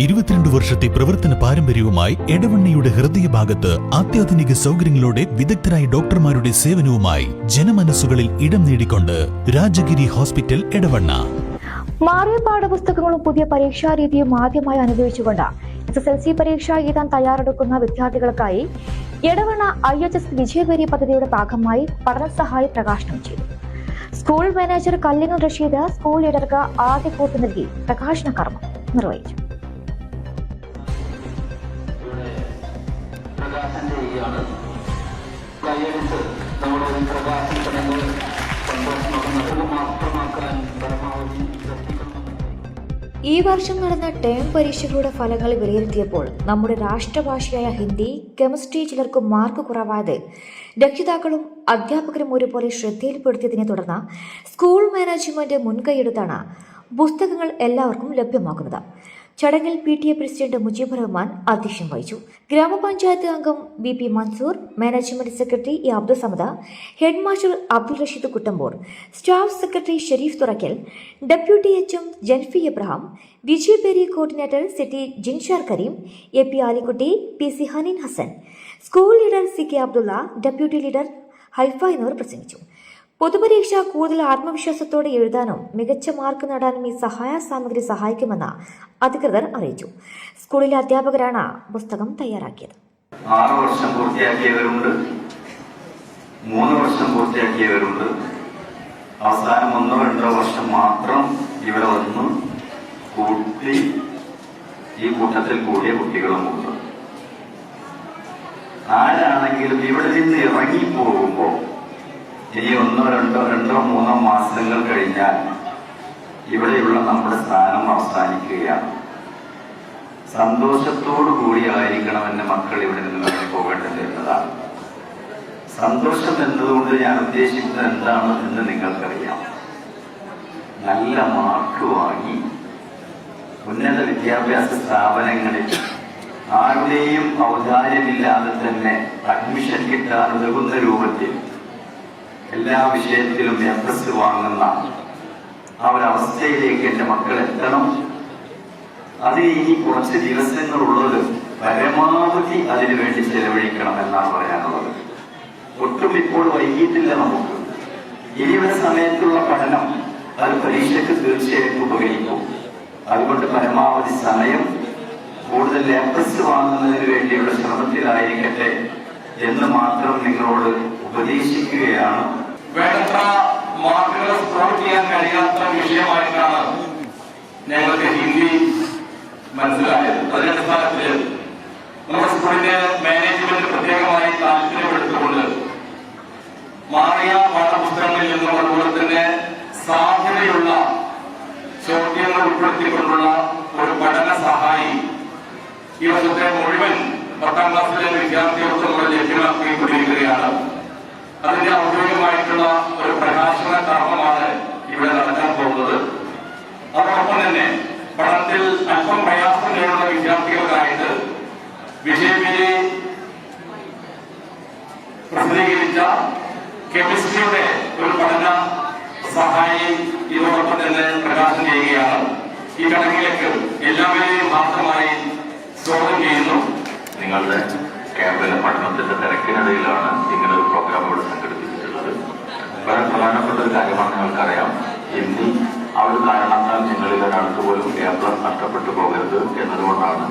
ഇരുപത്തിരണ്ട് വർഷത്തെ പ്രവർത്തന പാരമ്പര്യവുമായി എടവണ്ണയുടെ ഹൃദയഭാഗത്ത് അത്യാധുനിക സൗകര്യങ്ങളോടെ വിദഗ്ധരായ ഡോക്ടർമാരുടെ സേവനവുമായി ജനമനസ്സുകളിൽ ഇടം നേടിക്കൊണ്ട് രാജഗിരി ഹോസ്പിറ്റൽ എടവണ്ണ. മാറിയ പാഠപുസ്തകങ്ങളും പുതിയ പരീക്ഷാ രീതിയും ആദ്യമായി അനുഭവിച്ചുകൊണ്ട് എസ് എസ് എൽ സി പരീക്ഷ എഴുതാൻ തയ്യാറെടുക്കുന്ന വിദ്യാർത്ഥികൾക്കായി Edavanna I H S Vijayabheri പദ്ധതിയുടെ ഭാഗമായി പഠന സഹായി പ്രകാശനം ചെയ്തു. School manager Kallingal Rasheed school ലീഡർക്ക് ആദ്യ കോപ്പി നൽകി പ്രകാശന കർമ്മം നിർവഹിച്ചു. ചെയ്യുകയാണ് കൈയടിച്ച് നമ്മുടെ ഈ പ്രകാശം ചടങ്ങ് മാത്രമാക്കാൻ പരമാവധി ഈ വർഷം നടന്ന ടേം പരീക്ഷകളുടെ ഫലങ്ങൾ വിലയിരുത്തിയപ്പോൾ നമ്മുടെ രാഷ്ട്രഭാഷയായ ഹിന്ദി കെമിസ്ട്രി ചിലർക്ക് മാർക്ക് കുറവായത് രക്ഷിതാക്കളും അധ്യാപകരും ഒരുപോലെ ശ്രദ്ധയിൽപ്പെടുത്തിയതിനെ തുടർന്ന് സ്കൂൾ മാനേജ്മെന്റ് മുൻകൈയെടുത്താണ് പുസ്തകങ്ങൾ എല്ലാവർക്കും ലഭ്യമാക്കുന്നത്. ചടങ്ങിൽ P T A president Mujeeb Rahman അധ്യക്ഷം വഹിച്ചു. ഗ്രാമപഞ്ചായത്ത് അംഗം V P Mansoor management secretary A Abdul Samad head master Abdul Rasheed Kuttampoor staff secretary Shareef Thurakkal deputy H M Janfi Abraham Vijayabheri coordinator C T Jinshar Kareem A P Alikutty P C Haneen Hasan school leader C K Abdulla deputy leader Haifa എന്നിവർ പ്രസംഗിച്ചു. പൊതുപരീക്ഷ കൂടുതൽ ആത്മവിശ്വാസത്തോടെ എഴുതാനും മികച്ച mark നേടാനും ഈ സഹായ സാമഗ്രി സഹായിക്കുമെന്ന് അധികൃതർ അറിയിച്ചു. സ്കൂളിലെ അധ്യാപകരാണ് പുസ്തകം തയ്യാറാക്കിയത്. ആറ് വർഷം പൂർത്തിയാക്കിയവരുണ്ട്. മൂന്ന് വർഷം പൂർത്തിയാക്കിയവരുണ്ട്. അവസാനം ഒന്നോ രണ്ടോ വർഷം മാത്രം ഇവിടെ വന്ന് കൂട്ടി ഈ കൂട്ടത്തിൽ കൂടിയ കുട്ടികളുമുണ്ട് ആരാണെങ്കിലും പോകുമ്പോൾ ഇനി ഒന്നോ രണ്ടോ രണ്ടോ മൂന്നോ മാസങ്ങൾ കഴിഞ്ഞാൽ ഇവിടെയുള്ള നമ്മുടെ സ്ഥാനം അവസാനിക്കുകയാണ്. സന്തോഷത്തോടു കൂടിയായിരിക്കണം എന്റെ മക്കൾ ഇവിടെ നിന്ന് പോകേണ്ടത് എന്നതാണ്. സന്തോഷം എന്നതുകൊണ്ട് ഞാൻ ഉദ്ദേശിക്കുന്നത് എന്താണ് എന്ന് നിങ്ങൾക്കറിയാം. നല്ല മാർക്ക് വാങ്ങി ഉന്നത വിദ്യാഭ്യാസ സ്ഥാപനങ്ങളിൽ ആരുടെയും ഔദാര്യമില്ലാതെ തന്നെ അഡ്മിഷൻ കിട്ടാൻ രൂപത്തിൽ എല്ലാ വിഷയത്തിലും എ വാങ്ങുന്ന ആ ഒരു അവസ്ഥയിലേക്ക് എന്റെ മക്കൾ എത്തണം. അത് ഇനി കുറച്ച് ദിവസങ്ങളുള്ളത് പരമാവധി അതിനുവേണ്ടി ചെലവഴിക്കണം എന്നാണ് പറയാനുള്ളത്. ഒട്ടും ഇപ്പോൾ വൈകിട്ടില്ല നമുക്ക്. ഇനിയുള്ള സമയത്തുള്ള പഠനം അത് പരീക്ഷയ്ക്ക് തീർച്ചയായിട്ടും ഉപകരിക്കും. അതുകൊണ്ട് പരമാവധി സമയം കൂടുതൽ പ്ലസ് വാങ്ങുന്നതിന് വേണ്ടിയുള്ള ശ്രമത്തിലായിരിക്കട്ടെ. എന്ന് മാത്രം നിങ്ങളോട് ഉപദേശിക്കുകയാണ്. വേണ്ടത്ര മാർക്കുകൾ സ്കോർ ചെയ്യാൻ കഴിയാത്ത വിഷയമായിട്ടാണ് ഞങ്ങൾക്ക് ഹിന്ദി മനസ്സിലായത്. അതിന്റെ അടിസ്ഥാനത്തിൽ നമ്മുടെ സ്കൂളിന്റെ മാനേജ്മെന്റ് പ്രത്യേകമായി താല്പര്യപ്പെടുത്തുകൊണ്ട് മാറിയ പാഠപുസ്തകങ്ങളിൽ നിന്നും അതുപോലെ തന്നെ സാധ്യതയുള്ള ചോദ്യങ്ങൾ ഉൾപ്പെടുത്തിക്കൊണ്ടുള്ള ഒരു പഠന സഹായി ഈ വർഷത്തെ മുഴുവൻ പത്താം ക്ലാസ്സിലെ വിദ്യാർത്ഥികൾക്ക് നമ്മൾ ലഭ്യമാക്കിക്കൊണ്ടിരിക്കുകയാണ് അതിന്റെ ഔദ്യോഗികമായിട്ടുള്ള ഒരു പ്രകാശന കർമ്മമാണ് ഇവിടെ നടക്കാൻ പോകുന്നത്. അതോടൊപ്പം തന്നെ പഠനത്തിൽ അല്പം പ്രയാസം നേരിടുന്ന വിദ്യാർത്ഥികൾക്കായിട്ട് വിജയവിജയ് പ്രസിദ്ധീകരിച്ച കെമിസ്ട്രിയുടെ ഒരു പഠന സഹായി ഇതോടൊപ്പം തന്നെ പ്രകാശനം ചെയ്യുകയാണ്. ഈ കണക്കിലേക്ക് എല്ലാവരെയും മാത്രമായി സ്വാഗതം ചെയ്യുന്നു. നിങ്ങളുടെ ക്യാമ്പിലെ പഠനത്തിന്റെ തിരക്കിനിടയിലാണ് ഇങ്ങനെ ഒരു പ്രോഗ്രാം ഇവിടെ സംഘടിപ്പിച്ചിട്ടുള്ളത്. വളരെ പ്രധാനപ്പെട്ട ഒരു കാര്യമാണ് നിങ്ങൾക്കറിയാം. ഹിന്ദി ആ ഒരു കാരണത്താൽ നിങ്ങളിൽ ഒരാൾക്ക് പോലും പ്ലസ് നഷ്ടപ്പെട്ടു പോകരുത് എന്നതുകൊണ്ടാണ്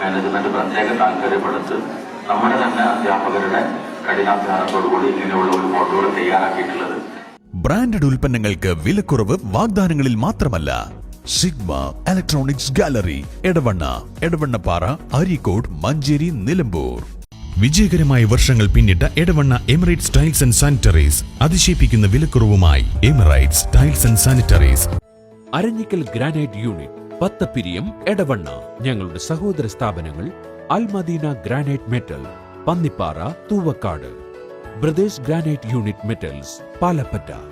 മാനേജ്മെന്റ് പ്രത്യേക താല്പര്യപ്പെടുത്ത് നമ്മുടെ തന്നെ അധ്യാപകരുടെ കഠിനാധ്വാനത്തോടുകൂടി ഇങ്ങനെയുള്ള ഒരു ഫോട്ടോകൾ തയ്യാറാക്കിയിട്ടുള്ളത്. ബ്രാൻഡഡ് ഉൽപ്പന്നങ്ങൾക്ക് വിലക്കുറവ് വാഗ്ദാനങ്ങളിൽ മാത്രമല്ല. Sigma electronics gallery Edavanna Edavannappara Areekode Manjeri Nilambur. വിജയകരമായ വർഷങ്ങൾ പിന്നിട്ട Edavanna Emirates tiles and sanitaries അതിശയിപ്പിക്കുന്ന വിലക്കുറവുമായി Emirates tiles and sanitaries Aranjikkal granite unit Pathappiriyam Edavanna. ഞങ്ങളുടെ സഹോദര സ്ഥാപനങ്ങൾ Almadina granite metal Pannippara Thoovakkad. Brothers granite unit metals Palappatta.